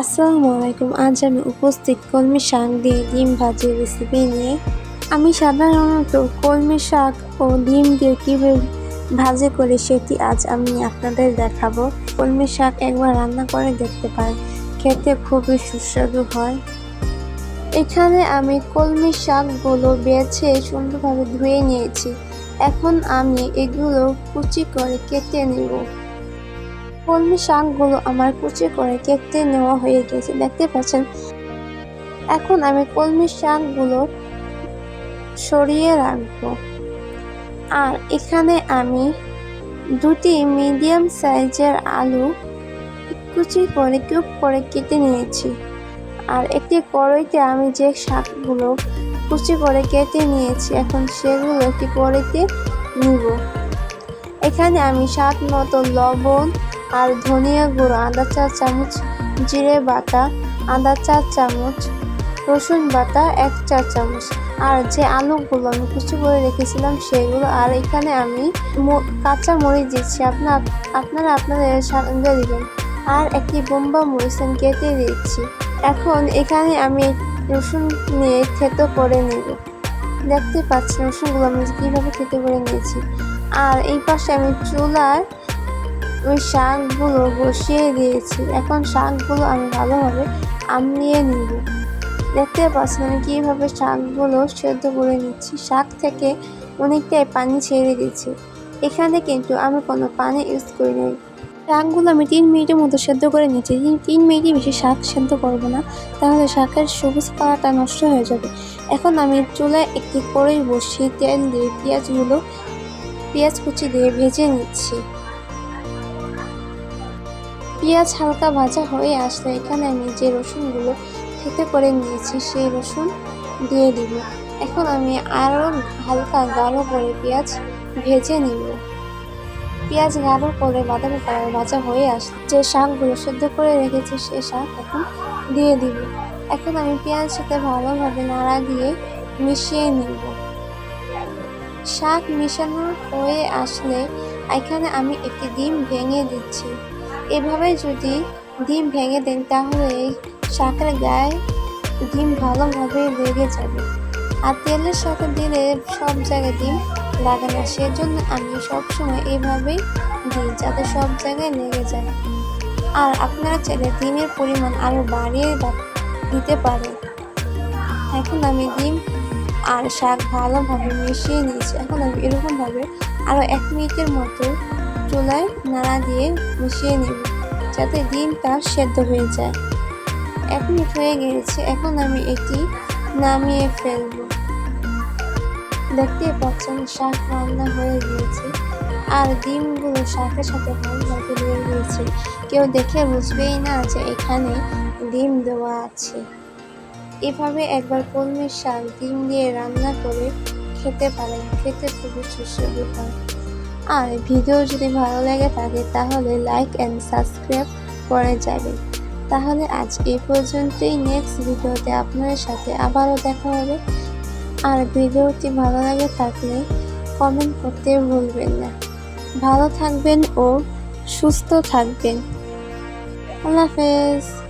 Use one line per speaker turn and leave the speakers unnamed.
আসসালামু আলাইকুম। আজ আমি উপস্থিত কলমি শাক দিয়ে ডিম ভাজির রেসিপি নিয়ে। আমি সাধারণত কলমি শাক ও ডিম দিয়ে কীভাবে ভাজি করি সেটি আজ আমি আপনাদের দেখাবো। কলমি শাক একবার রান্না করে দেখতে পারেন। খেতে খুবই সুস্বাদু হয়। এখানে আমি কলমি শাকগুলো বেছে সুন্দরভাবে ধুয়ে নিয়েছি। এখন আমি এগুলো কুচি করে কেটে নেব। কলমি শাকগুলো আমার কুচি করে কেটে নেওয়া হয়ে গেছে। দেখতে পাচ্ছেন? এখন আমি কলমি শাকগুলো সরিয়ে রাখব। আর এখানে আমি দুটি মিডিয়াম সাইজের আলু কুচি করে, কিউব করে কেটে নিয়েছি। আর একটি কড়াইতে আমি যে শাকগুলো কুচি করে কেটে নিয়েছি, এখন সেগুলো একটি কড়াইতে নিব। এখানে আমি স্বাদ মতো লবণ আর ধনিয়া গুঁড়ো, আদা চা চামচ, জিরে বাটা, আদা চা চামচ, রসুন বাটা এক চা চামচ। আর যে আলুগুলো আমি কুচি করে রেখেছিলাম সেগুলো, আর এখানে আমি কাঁচা মরিচ দিচ্ছি আপনার, আপনারা আপনাদের সাথে দিবেন। আর একটি বোম্বা মরিচ আমি কেটে দিচ্ছি এখন এখানে আমি রসুন নিয়ে থেতো করে নেব। দেখতে পাচ্ছি রসুনগুলো আমি কীভাবে থেতো করে নিয়েছি। আর এই পাশে আমি চুলায় ওই শাকগুলো বসিয়ে দিয়েছি। এখন শাকগুলো আমি ভালোভাবে আমলিয়ে নিব। দেখতে পাচ্ছেন আমি কীভাবে শাকগুলো সেদ্ধ করে নিচ্ছি। শাক থেকে অনেকটাই পানি ছেড়ে দিচ্ছি। এখানে কিন্তু আমি কোনো পানি ইউজ করি নাই। শাকগুলো আমি তিন মিনিটের মতো সেদ্ধ করে নিচ্ছি। তিন মিনিটই বেশি শাক সেদ্ধ করব না। তাহলে শাকের সবুজ কালারটা নষ্ট হয়ে যাবে। এখন আমি চুলায় একটি কড়াই বসিয়ে তেল দিয়ে পেঁয়াজগুলো পেঁয়াজ কুচি দিয়ে ভেজে নিচ্ছি। পেঁয়াজ হালকা ভাজা হয়ে আসলে এখানে আমি যে রসুনগুলো থেতে করে নিয়েছি সেই রসুন দিয়ে দিব। এখন আমি আরও হালকা গাঢ় করে পেঁয়াজ ভেজে নিব। পেঁয়াজ গাঢ় করে বাদামি কালার ভাজা হয়ে আসলে যে শাকগুলো সেদ্ধ করে রেখেছি সেই শাক এখন দিয়ে দিব। এখন আমি পেঁয়াজ সাথে ভালোভাবে নাড়া দিয়ে মিশিয়ে নিব। শাক মিশানো হয়ে আসলে এখানে আমি একটি ডিম ভেঙে দিচ্ছি। এভাবে যদি ডিম ভেঙে দেন, তাহলে শাকের গায়ে ডিম ভালোভাবে লেগে যাবে। আর তেলের সাথে দিলে সব জায়গায় ডিম লাগে না। সেজন্য আমি সবসময় এইভাবেই দিই, যাতে সব জায়গায় লেগে যায়। আর আপনারা চাইলে ডিমের পরিমাণ আরও বাড়িয়ে দিতে পারে এখন আমি ডিম আর শাক ভালোভাবে মিশিয়ে নিয়েছি। এখন আমি এরকমভাবে আরও এক মিনিটের মতো চুলায় নাড়া দিয়ে মিশিয়ে নেব, যাতে ডিম ডিমটা সেদ্ধ হয়ে যায়। এক মিনিট হয়ে গিয়েছে, এখন আমি এটি নামিয়ে ফেলব। দেখতে পাচ্ছেন, শাক রান্না হয়ে গিয়েছে, আর ডিমগুলো শাকের সাথে ভালোভাবে লেগে গিয়েছে। কেউ দেখে বুঝবেই না যে এখানে ডিম দেওয়া আছে। এভাবে একবার কলমি শাক ডিম দিয়ে রান্না করে খেতে পারেন, খেতে খুবই সুস্বাদু হয়। আর ভিডিও যদি ভালো লেগে থাকে, তাহলে লাইক অ্যান্ড সাবস্ক্রাইব করে যাবেন। তাহলে আজ এই পর্যন্তই। নেক্সট ভিডিওতে আপনাদের সাথে আবারও দেখা হবে। আর ভিডিওটি ভালো লাগে থাকলে কমেন্ট করতে ভুলবেন না। ভালো থাকবেন ও সুস্থ থাকবেন। আল্লাহ হাফেজ।